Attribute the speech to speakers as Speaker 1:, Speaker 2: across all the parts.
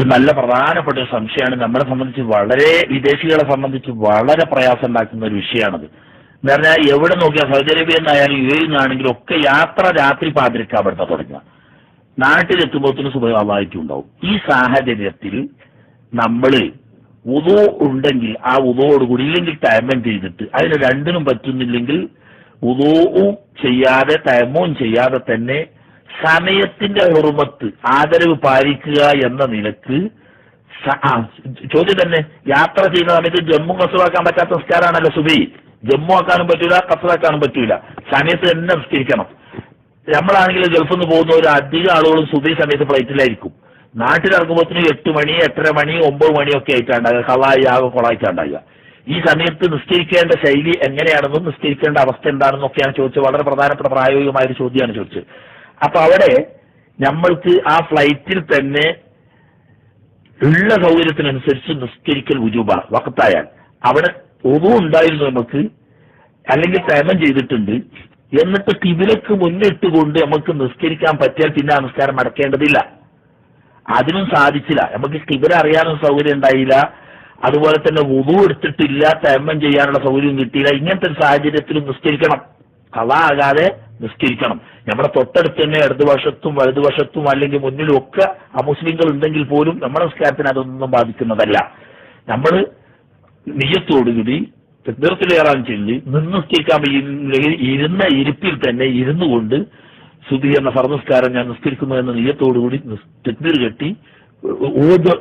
Speaker 1: ഒരു നല്ല പ്രധാനപ്പെട്ട ഒരു സംശയമാണ്. നമ്മളെ സംബന്ധിച്ച് വളരെ വിദേശികളെ സംബന്ധിച്ച് വളരെ പ്രയാസം ഉണ്ടാക്കുന്ന ഒരു വിഷയമാണത്. എന്ന് പറഞ്ഞാൽ എവിടെ നോക്കിയാൽ സൗദി അറേബ്യ എന്നായാലും യു എ എന്നാണെങ്കിലും ഒക്കെ യാത്ര രാത്രി പാതിരിക്കാൻ പെടുത്ത തുടങ്ങുക. നാട്ടിലെത്തുമ്പോഴത്തിന് സുഖമായിട്ടും ഉണ്ടാവും ഈ സാഹചര്യത്തിൽ നമ്മൾ ഉദോ ഉണ്ടെങ്കിൽ ആ ഉദോടുകൂടി ഇല്ലെങ്കിൽ തയമം ചെയ്തിട്ട് അതിന് രണ്ടിനും പറ്റുന്നില്ലെങ്കിൽ ഉദോവും ചെയ്യാതെ തയമവും ചെയ്യാതെ തന്നെ സമയത്തിന്റെ ഹുർമത്ത് ആദരവ് പാലിക്കുക എന്ന നിലയ്ക്ക് ചോദ്യം തന്നെ യാത്ര ചെയ്യുന്ന സമയത്ത് ജമ്മു കസറാക്കാൻ പറ്റാത്ത നിസ്കാരമാണല്ലോ സുബി. ജമ്മു ആക്കാനും പറ്റൂല കസറാക്കാനും പറ്റൂല. സമയത്ത് തന്നെ നിസ്കരിക്കണം. നമ്മളാണെങ്കിൽ ഗൾഫിൽ നിന്ന് പോകുന്ന ഒരു അധികം ആളുകളും സുബി സമയത്ത് ഫ്ലൈറ്റിലായിരിക്കും. നാട്ടിലിറങ്ങുമ്പോഴത്തിന് എട്ട് മണി എട്ടര മണി ഒമ്പത് മണിയൊക്കെ ആയിട്ടാണ്ടാകുക കളായി ആകെ കൊളായിട്ടാണ്ടാകുക ഈ സമയത്ത് നിസ്കരിക്കേണ്ട ശൈലി എങ്ങനെയാണെന്നും നിസ്കരിക്കേണ്ട അവസ്ഥ എന്താണെന്നൊക്കെയാണ് ചോദിച്ചത്. വളരെ പ്രധാനപ്പെട്ട പ്രായോഗികമായ ഒരു ചോദ്യമാണ് ചോദിച്ചത്. അപ്പൊ അവിടെ നമ്മൾക്ക് ആ ഫ്ലൈറ്റിൽ തന്നെ ഉള്ള സൗകര്യത്തിനനുസരിച്ച് നിസ്കരിക്കൽ ഉജൂബ വക്കത്തായാൽ അവിടെ ഒതു ഉണ്ടായിരുന്നു നമുക്ക് അല്ലെങ്കിൽ തേമം ചെയ്തിട്ടുണ്ട്. എന്നിട്ട് കിബിലക്ക് മുന്നിട്ടുകൊണ്ട് നമുക്ക് നിസ്കരിക്കാൻ പറ്റിയാൽ പിന്നെ ആ നിസ്കാരം അടക്കേണ്ടതില്ല അതിനും സാധിച്ചില്ല. നമുക്ക് കിബില അറിയാനും സൗകര്യം ഉണ്ടായില്ല. അതുപോലെ തന്നെ വുതു എടുത്തിട്ടില്ല തേമം ചെയ്യാനുള്ള സൗകര്യം കിട്ടിയില്ല. ഇങ്ങനത്തെ ഒരു സാഹചര്യത്തിലും നിസ്കരിക്കണം. കഥ ആകാതെ നിസ്കരിക്കണം. നമ്മുടെ തൊട്ടടുത്ത് തന്നെ ഇടതുവശത്തും വലതുവശത്തും അല്ലെങ്കിൽ മുന്നിലും ഒക്കെ അമുസ്ലിങ്ങൾ ഉണ്ടെങ്കിൽ പോലും നമ്മുടെ നിസ്കാരത്തിന് അതൊന്നും ബാധിക്കുന്നതല്ല. നമ്മൾ നിയത്തോടുകൂടി തെക്കീർത്തിലേറാൻ ചെല്ലി നിന്ന് നിസ്കരിക്കാൻ ഇരുന്ന ഇരിപ്പിൽ തന്നെ ഇരുന്നു കൊണ്ട് സുധി എന്ന സർവസ്കാരം ഞാൻ നിസ്കരിക്കുന്നു എന്ന നിയത്തോടുകൂടി തെക്കീർ കെട്ടി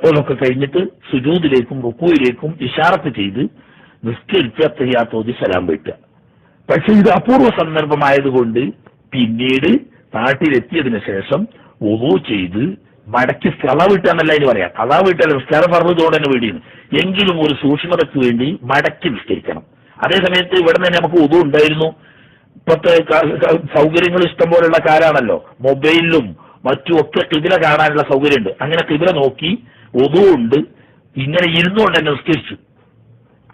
Speaker 1: ഓതൊക്കെ കഴിഞ്ഞിട്ട് സുജൂദിലേക്കും റുക്കുവിലേക്കും ഇഷാറത്ത് ചെയ്ത് നിസ്കരിച്ച് അത്തഹിയാത്തോതി സലാം വീട്ടുക പക്ഷെ ഇത് അപൂർവ സന്ദർഭമായതുകൊണ്ട് പിന്നീട് നാട്ടിലെത്തിയതിനു ശേഷം ഒതു ചെയ്ത് മടക്കി കള വിട്ടാന്നല്ല അതിന് പറയാം. കള വിട്ടാൽ നിസ്കാരം പറഞ്ഞതോടെ തന്നെ വേണ്ടിയിരുന്നു. എങ്കിലും ഒരു സൂക്ഷ്മതയ്ക്ക് വേണ്ടി മടക്കി നിസ്കരിക്കണം. അതേസമയത്ത് ഇവിടെ തന്നെ നമുക്ക് ഒതു ഉണ്ടായിരുന്നു. ക- സൗകര്യങ്ങൾ ഇഷ്ടം പോലുള്ള കാലാണല്ലോ. മൊബൈലിലും മറ്റും ഒക്കെ കിബില കാണാനുള്ള സൗകര്യമുണ്ട്. അങ്ങനെ കിബില നോക്കി ഒതു ഉണ്ട്. ഇങ്ങനെ ഇരുന്നുകൊണ്ട് തന്നെ നിസ്കരിച്ചു.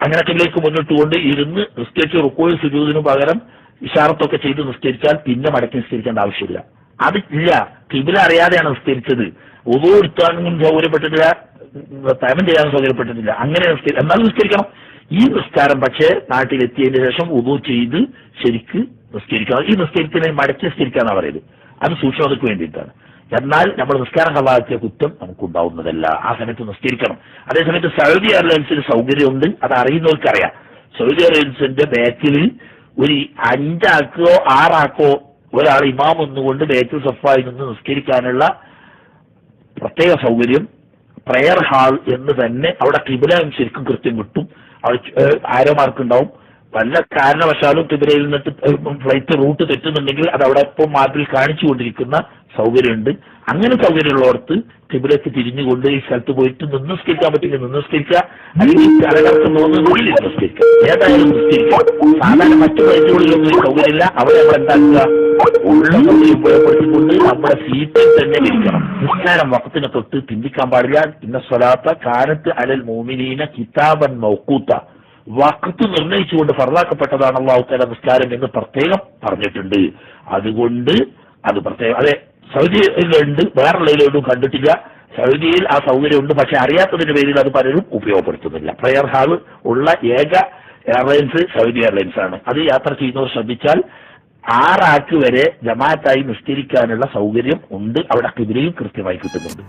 Speaker 1: അങ്ങനെ കിബിലേക്ക് മുന്നിട്ട് കൊണ്ട് ഇരുന്ന് നിസ്കരിച്ച് റുക്കോയിൽ സുജൂദിനു പകരം ഇഷാറത്തൊക്കെ ചെയ്ത് നിസ്കരിച്ചാൽ പിന്നെ മടക്കി നിസ്കരിക്കേണ്ട ആവശ്യമില്ല. അത് ഇല്ല കിബില അറിയാതെയാണ് നിസ്കരിച്ചത്. ഒതു എടുത്താനും സൗകര്യപ്പെട്ടിട്ടില്ല. തയമം ചെയ്യാനും സൗകര്യപ്പെട്ടിട്ടില്ല. അങ്ങനെ നിസ്കരി എന്നാൽ നിസ്കരിക്കണം. ഈ നിസ്കാരം പക്ഷേ നാട്ടിലെത്തിയതിന് ശേഷം ഉദോ ചെയ്ത് ശരിക്ക് നിസ്കരിക്കണം. ഈ നിസ്കരിക്കുന്നതിന് മടക്കി നിസ്കരിക്കാന്നാണ് പറയുന്നത്. അത് സൂക്ഷ്മതയ്ക്ക് വേണ്ടിയിട്ടാണ്. എന്നാൽ നമ്മൾ നിസ്കാരം കളാക്കിയ കുറ്റം നമുക്കുണ്ടാവുന്നതല്ല. ആ സമയത്ത് നിസ്കരിക്കണം. അതേസമയത്ത് സൗദി എയർലൈൻസിന് സൗകര്യമുണ്ട്. അത് അറിയുന്നവർക്കറിയാം. സൗദി എയർലൈൻസിന്റെ ബാക്കിൽ ഒരു അഞ്ചാക്കോ ആറാക്കോ ഒരാൾ ഇമാം ഒന്നുകൊണ്ട് ബാക്കിൽ സഫായി നിന്ന് നിസ്കരിക്കാനുള്ള പ്രത്യേക സൗകര്യം പ്രയർ ഹാൾ എന്ന് തന്നെ അവിടെ കിബിലയും ശരിക്കും കൃത്യം കിട്ടും. അവിടെ ആരോമാർക്ക് ഉണ്ടാവും വല്ല കാരണവശാലും കുതിരയിൽ നിന്നിട്ട് ഫ്ലൈറ്റ് റൂട്ട് തെറ്റുന്നുണ്ടെങ്കിൽ അത് അവിടെ ഇപ്പോൾ മാപ്പിൽ കാണിച്ചുകൊണ്ടിരിക്കുന്ന സൗകര്യമുണ്ട്. അങ്ങനെ സൗകര്യമുള്ളവർക്ക് കിബിലേക്ക് തിരിഞ്ഞുകൊണ്ട് ഈ സ്ഥലത്ത് പോയിട്ട് നിന്ന് നിസ്കരിക്കാൻ പറ്റില്ല. നിന്ന് നിസ്കരിക്കുക അല്ലെങ്കിൽ നിസ്കരിക്കുക. സാധാരണ മറ്റു ഫ്ലൈറ്റുകളിലൊന്നും ഈ സൗകര്യമില്ല. അവിടെ നമ്മൾ എന്താക്കുക? ഉള്ള ഉപയോഗപ്പെടുത്തിക്കൊണ്ട് നമ്മുടെ സീറ്റിൽ തന്നെ ഇരിക്കണം. നിസ്കാരം വക്കത്തിനെ തൊട്ട് ചിന്തിക്കാൻ പാടില്ല. ഇന്ന സ്വലാത്ത കാലത്ത് അലൽ മോമിനീന കിതാബൻ മൗക്കൂത്ത വക്കത്ത് നിർണയിച്ചുകൊണ്ട് ഫറലാക്കപ്പെട്ടതാണ് അള്ളാഹുത്തല നിസ്കാരം എന്ന് പ്രത്യേകം പറഞ്ഞിട്ടുണ്ട്. അതുകൊണ്ട് അത് പ്രത്യേകം അതെ സൗദിയിലുണ്ട് വേറുള്ളതിലൊന്നും കണ്ടിട്ടില്ല. സൗദിയിൽ ആ സൗകര്യമുണ്ട് പക്ഷെ അറിയാത്തതിന്റെ പേരിൽ അത് പലരും ഉപയോഗപ്പെടുത്തുന്നില്ല. പ്രയർ ഹാൾ ഉള്ള ഏക എയർലൈൻസ് സൗദി എയർലൈൻസ് ആണ്. അത് യാത്ര ചെയ്യുന്നവർ ശ്രദ്ധിച്ചാൽ ആറാക്ക് വരെ ജമാഅത്തായി നിസ്കരിക്കാനുള്ള സൗകര്യം ഉണ്ട്. അവിടെ കിബിലയും കൃത്യമായി കിട്ടുന്നുണ്ട്.